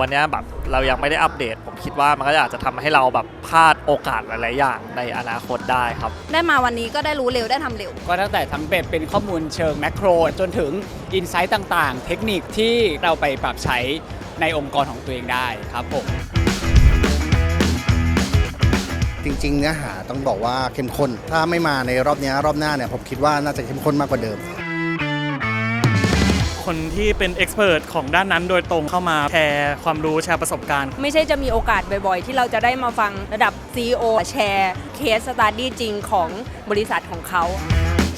วันเนี้ยแบบเรายังไม่ได้อัปเดต ผมคิดว่ามันก็อาจจะทำให้เราแบบพลาดโอกาสหลายๆอย่างในอนาคตได้ครับ ได้มาวันนี้ก็ได้รู้เร็วได้ทำเร็ว ก็ตั้งแต่ทำเป็ดเป็นข้อมูลเชิงแมกโรจนถึงอินไซต์ต่างๆ เทคนิคที่เราไปปรับใช้ในองค์กรของตัวเองได้ครับผมจริงๆ เนื้อหาต้องบอกว่าเข้มข้น ถ้าไม่มาในรอบเนี้ยรอบหน้าเนี่ยผมคิดว่าน่าจะเข้มข้นมากกว่าเดิม คนที่เป็นเอ็กซ์เพรสของด้านนั้นโดยตรงเข้ามาแชร์ความรู้แชร์ประสบการณ์ ไม่ใช่จะมีโอกาสบ่อยๆ ที่เราจะได้มาฟังระดับ CEO แชร์เคสสตาร์ดี้จริงของบริษัทของเขา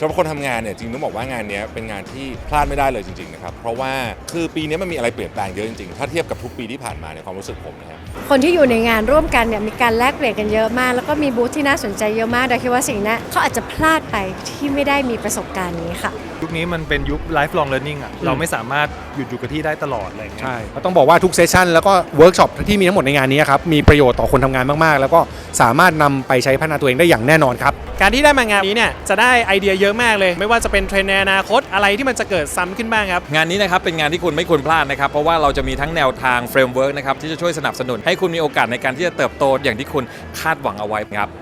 ำหรับคนทำงานเนี่ยจริงต้องบอกว่างานเนี้ยเป็นงานที่พลาดไม่ได้เลยจริงๆนะครับเพราะว่าคือปีนี้มันมีอะไรเปลี่ยนแปลงเยอะจริงๆถ้าเทียบกับทุกปีที่ผ่านมาในความรู้สึกผมนะครับคนที่อยู่ในงานร่วมกันเนี่ยมีการแลกเปลี่ยนกันเยอะมาก แล้วก็มีบูธที่น่าสนใจเยอะมากโดยคิดว่าสิ่งนี้เขาอาจจะพลาดไปที่ไม่ได้มีประสบการณ์นี้ค่ะยุคนี้มันเป็นยุค lifelong learning อะเราไม่สามารถหยุดอยู่กับที่ได้ตลอดอะไรอย่างเงี้ยใช่ต้องบอกว่าทุกเซสชันแล้วก็เวิร์กช็อปที่มีทั้งหมดในงานนี้ครับมีประโยชน์ต่อคนทำงานมากๆ แล้วก็สามารถนำไปใช้พัฒนาตัวเองได้อย่างแน่นอนครับการที่ได้มางานนี้เนี่ยจะได้ไอเดียเยอะมากเลย ไม่ว่าจะเป็นเทรนด์ในอนาคตอะไรที่มันจะเกิดซ้ำขึ้นบ้างครับ งานนี้นะครับเป็นงานที่คุณไม่ควรพลาดนะครับ เพราะว่าเราจะมีทั้งแนวทางเฟรมเวิร์กนะครับที่จะช่วยสนับสนุน ให้คุณมีโอกาสในการที่จะเติบโตอย่างที่คุณคาดหวังเอาไว้ครับ